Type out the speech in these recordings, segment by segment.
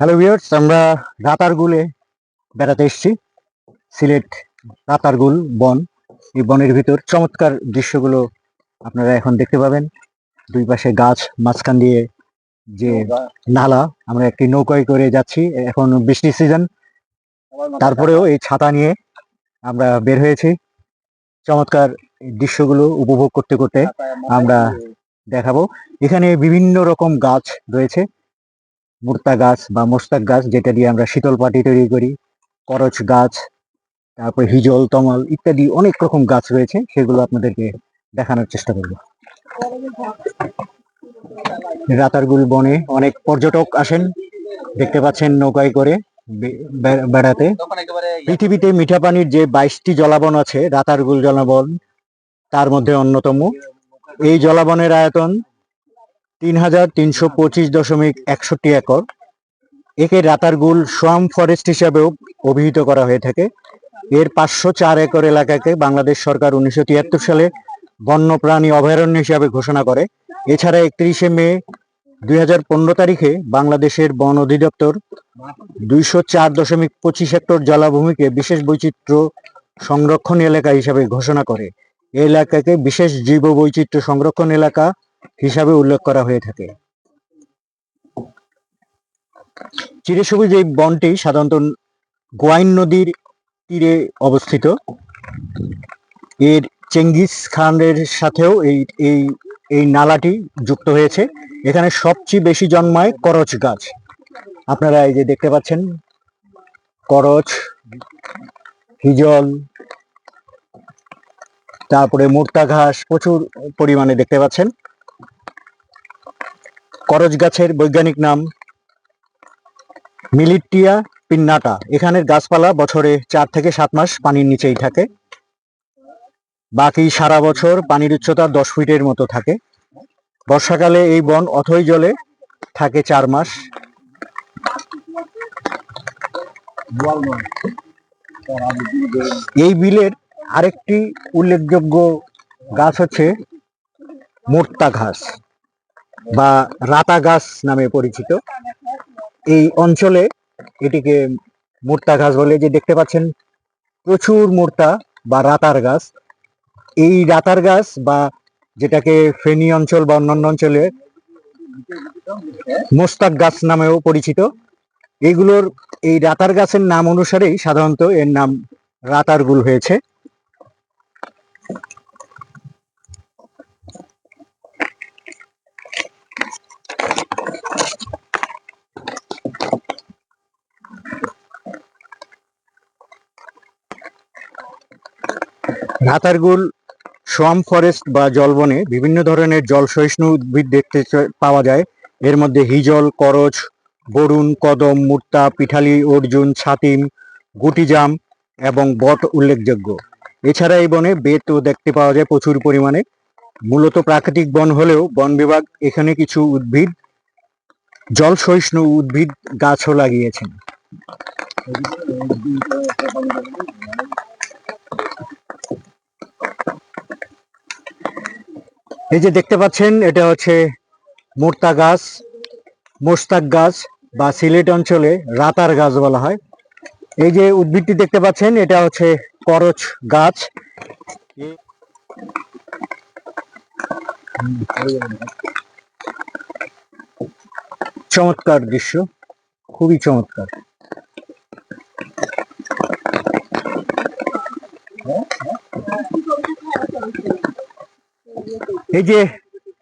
Hello viewers আমরা রাতারগুলে বেড়াতে এসেছি। সিলেট রাতারগুল বন। এই বনের ভিতর চমৎকার দৃশ্যগুলো আপনারা এখন দেখতে পাবেন। দুই পাশে গাছ, মাঝখান দিয়ে যে নালা, আমরা একটি নৌকায় করে যাচ্ছি। এখন বৃষ্টির সিজন তারপরেও এই ছাতা নিয়ে আমরা বের হয়েছি। চমৎকার দৃশ্যগুলো উপভোগ করতে করতে আমরা দেখাবো। এখানে বিভিন্ন রকম গাছ রয়েছে। মুর্তা গাছ বা মোস্তাক গাছ, যেটা দিয়ে আমরা শীতল পাটি তৈরি করি, করচ গাছ, তারপর হিজল, তমাল ইত্যাদি অনেক রকম গাছ রয়েছে, সেগুলো আপনাদেরকে দেখানোর চেষ্টা করব। রাতারগুল বনে অনেক পর্যটক আসেন, দেখতে পাচ্ছেন নৌকায় করে বেড়াতে। পৃথিবীতে মিঠা পানির যে বাইশটি জলাবন আছে, রাতারগুল জলাবন, তার মধ্যে অন্যতম। এই জলাবনের আয়তন তিন হাজার তিনশো পঁচিশ দশমিক একষট্টি একর। একে রাতারগুল সোয়াম ফরেস্ট হিসাবেও অভিহিত করা হয়ে থাকে। এর পাঁচশো চার একর এলাকাকে বাংলাদেশ সরকার উনিশশো তিয়াত্তর সালে বন্যপ্রাণী অভয়ারণ্য হিসাবে ঘোষণা করে। এছাড়া একত্রিশে মে দুই হাজার পনেরো তারিখে বাংলাদেশের বন অধিদপ্তর দুইশো চার দশমিক পঁচিশ হেক্টর জলাভূমিকে বিশেষ বৈচিত্র্য সংরক্ষণ এলাকা হিসাবে ঘোষণা করে। এলাকাকে বিশেষ জীব বৈচিত্র্য সংরক্ষণ এলাকা হিসাবে উল্লেখ করা হয়ে থাকে। চিরসবুজ এই বনটি সাধারণত গোয়াইন নদীর তীরে অবস্থিত। এর চেঙ্গিস খানের সাথেও এই এই এই নালাটি যুক্ত হয়েছে। এখানে সবচেয়ে বেশি জন্মায় করচ গাছ। আপনারা এই যে দেখতে পাচ্ছেন, করচ, হিজল, তারপরে মুর্তা ঘাস প্রচুর পরিমাণে দেখতে পাচ্ছেন। করচ গাছের বৈজ্ঞানিক নাম মিলিটিয়া পিন্নাটা। এখানের গাছপালা বছরে চার থেকে সাত মাস পানির নিচেই থাকে। বাকি সারা বছর পানির উচ্চতা দশ ফিটের মতো থাকে। বর্ষাকালে এই বন অথই জলে থাকে চার মাস। এই বিলের আরেকটি উল্লেখযোগ্য গাছ হচ্ছে মোর্তা ঘাস। বা রাতা গাছ নামে পরিচিত। এই অঞ্চলে এটিকে মোর্তা গাছ বলে যে দেখতে পাচ্ছেন, প্রচুর মোর্তা বা রাতার গাছ। এই রাতার গাছ বা যেটাকে ফেনী অঞ্চল বা অন্যান্য অঞ্চলে মোস্তাক গাছ নামেও পরিচিত। এগুলোর, এই রাতার গাছের নাম অনুসারেই সাধারণত এর নাম রাতারগুল হয়েছে। রাতারগুল সোয়াম ফরেস্ট বা জলবনে বিভিন্ন ধরনের জল সহিষ্ণু উদ্ভিদ দেখতে পাওয়া যায়। এর মধ্যে হিজল, করচ, বরুণ, কদম, মুর্তা, পিঠালি, অর্জুন, ছাতিম, গুটিজাম এবং বট উল্লেখযোগ্য। এছাড়া এই বনে বেতও দেখতে পাওয়া যায় প্রচুর পরিমাণে। মূলত প্রাকৃতিক বন হলেও বন বিভাগ এখানে কিছু উদ্ভিদ জল সহিষ্ণু উদ্ভিদ গাছও লাগিয়েছেন। এই যে দেখতে পাচ্ছেন, এটা হচ্ছে মোর্তা গাছ মোস্তাক গাছ বা সিলেট অঞ্চলে রাতার গাছ বলা হয়। এই যে উদ্ভিদটি দেখতে পাচ্ছেন, এটা হচ্ছে করচ গাছ। চমৎকার দৃশ্য, খুবই চমৎকার। এই যে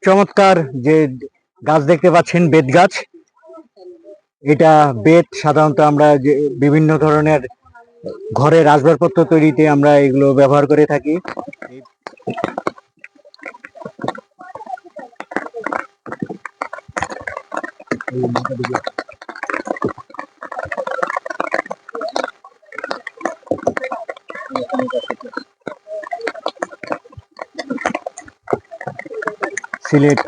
চমৎকার যে গাছ দেখতে পাচ্ছেন, বেত গাছ। এটা বেত, সাধারণত আমরা যে বিভিন্ন ধরনের ঘরের আসবাবপত্র তৈরিতে আমরা এগুলো ব্যবহার করে থাকি। সিলেট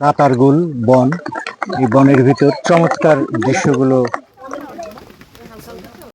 কাতারগুল বন। এই বনের ভিতর চমৎকার দৃশ্যগুলো